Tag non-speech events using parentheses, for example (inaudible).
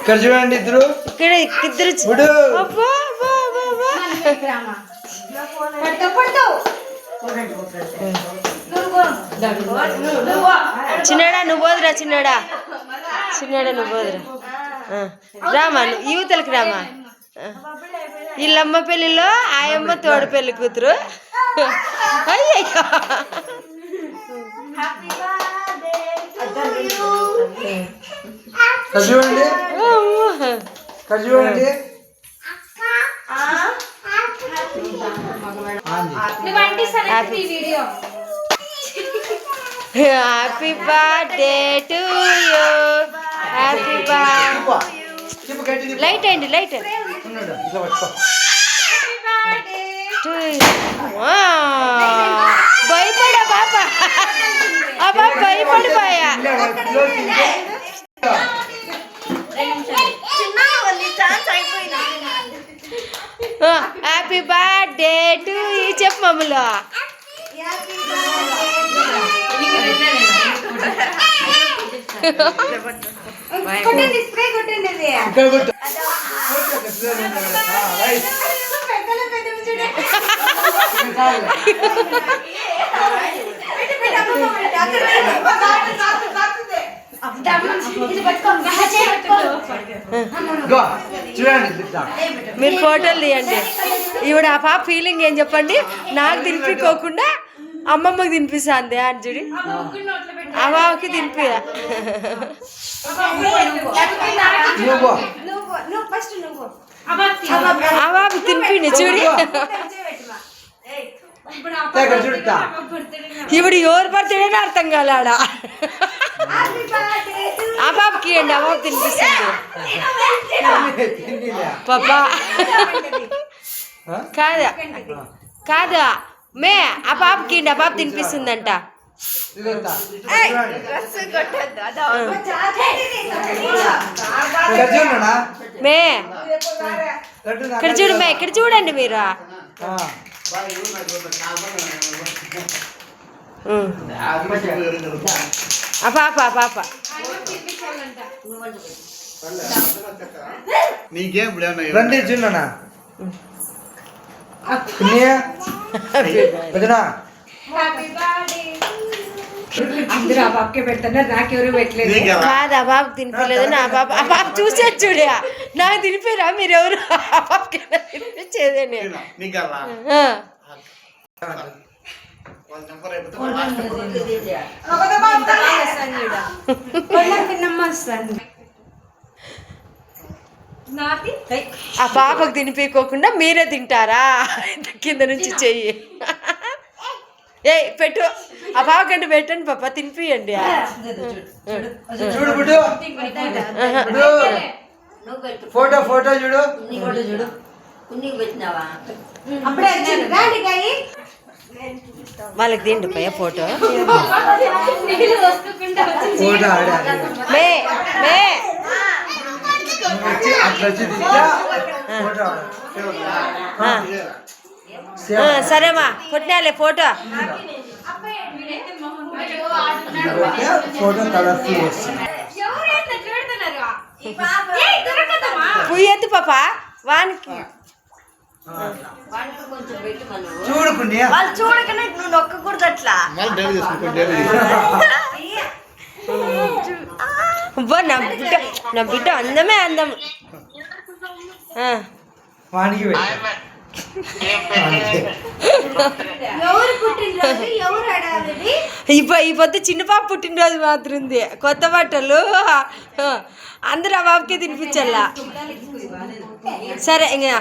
ఇక్కడ చూడండి ఇద్దరు. ఇక్కడ ఇద్దరు చూ- ఇప్పుడు అబ్బా, అబ్బా, అబ్బా, అబ్బా. చిన్నడా నువ్వు పోదురా చిన్నడా. చిన్నడా నువ్వు పోదురా. ఆ. రామా యువతలకి రామా. వీళ్ళమ్మ పెళ్ళిలో ఆయమ్మ తోడు పెళ్ళి కూతురు. అయ్యయ్యో. ఇక్కడ చూడండి అమ్మా. ఇక్కడ చూడండి ఆంది. Happy birthday to you happy birthday తిప్పు. తిప్పు గట్టి తిప్పు. లైట్ అండి లైట్ ఉన్నాడు. ఇట్లా పట్టుకో. టు భయపడా పాప ఆ పాప భయపడిపోయా ఇలా క్లోజ్ తిప్పు. హ్యాపీ బర్త్డే టు యూ చెప్పు మమ్మలో ఇక్కడ మీరు ఫోటోలు తీయండి. ఈవిడ ఆ పాప ఫీలింగ్ ఏం చెప్పండి? నాకు తినిపించుకోకుండా అమ్మమ్మకి తినిపిస్తుంది అని చూడి ఆ బాబుకి తినిపి. నువ్వు పో. ఆ బాబుకి తినిపిండి చూడి. ఇప్పుడు ఎవరు పడితేనే అర్థం కాలాడ ఆ బాబుకి ఇవ్వండి ఆ బాబు తినిపిస్తుంది. తిండిలే. పాపా ఆ? కాదా కాదా మే ఆ పాపకి ఇవ్వండి ఆ పాప తినిపిస్తుందంట ఇదిగో తా. చూడండి. ఇక్కడ చూడన్నా మే లడ్డు నాకు ఇక్కడ చూడు మే ఇక్కడ చూడండి మీరు ఆ. ఉం. ఆ పాప ఆ పాప నీకేం ఇప్పుడు ఏమన్నా రండి చూడన్నా పిన్ని వదినా అందరూ ఆ బాబుకే పెడుతున్నారు నాకెవరు పెట్టలేదు నీకేమా? కాదు ఆ బాబు తినిపించలేదు నా పాప ఆ పాప చూసేది చూడే నాకు తినిపోయారా మీరెవరు ఆ పాపకి తినిపించేదేనే తిను, నీకల్లా? ఆ. ఆ పాపకు తినిపించుకోకుండా మీరే తింటారా? కింద నుంచి చెయ్యి. ఏ పెట్టు. ఆ పాపకంటే పెట్టండి పాప తినిపియండి. చూడు. ఫోటో ఫోటో చూడు గాయి వాళ్ళకి తిండి పయ్య ఫోటో. (laughs) ఫోటో. మే మే. వచ్చి అట్లా వచ్చి ఫోటో సరేమా కొట్టినాలే ఫోటో. కొడితే ఫోటో కలర్ఫుల్ వస్తుంది పుయ్యి ఎత్తు పాప వానికి. చూడు పుణ్య వాళ్ళు చూడకనే నువ్వు నొక్కకూడదు అట్లా. (laughs) అబ్బా నా బిడ్డ నా బిడ్డ అందమే అందం వానికి అడాలి ఈ పొద్దు చిన్న పాప పుట్టినరోజు మాత్రం ఉంది కొత్త బట్టలు అందరూ ఆ బాబుకే తినిపించాలా సరే ఇంకా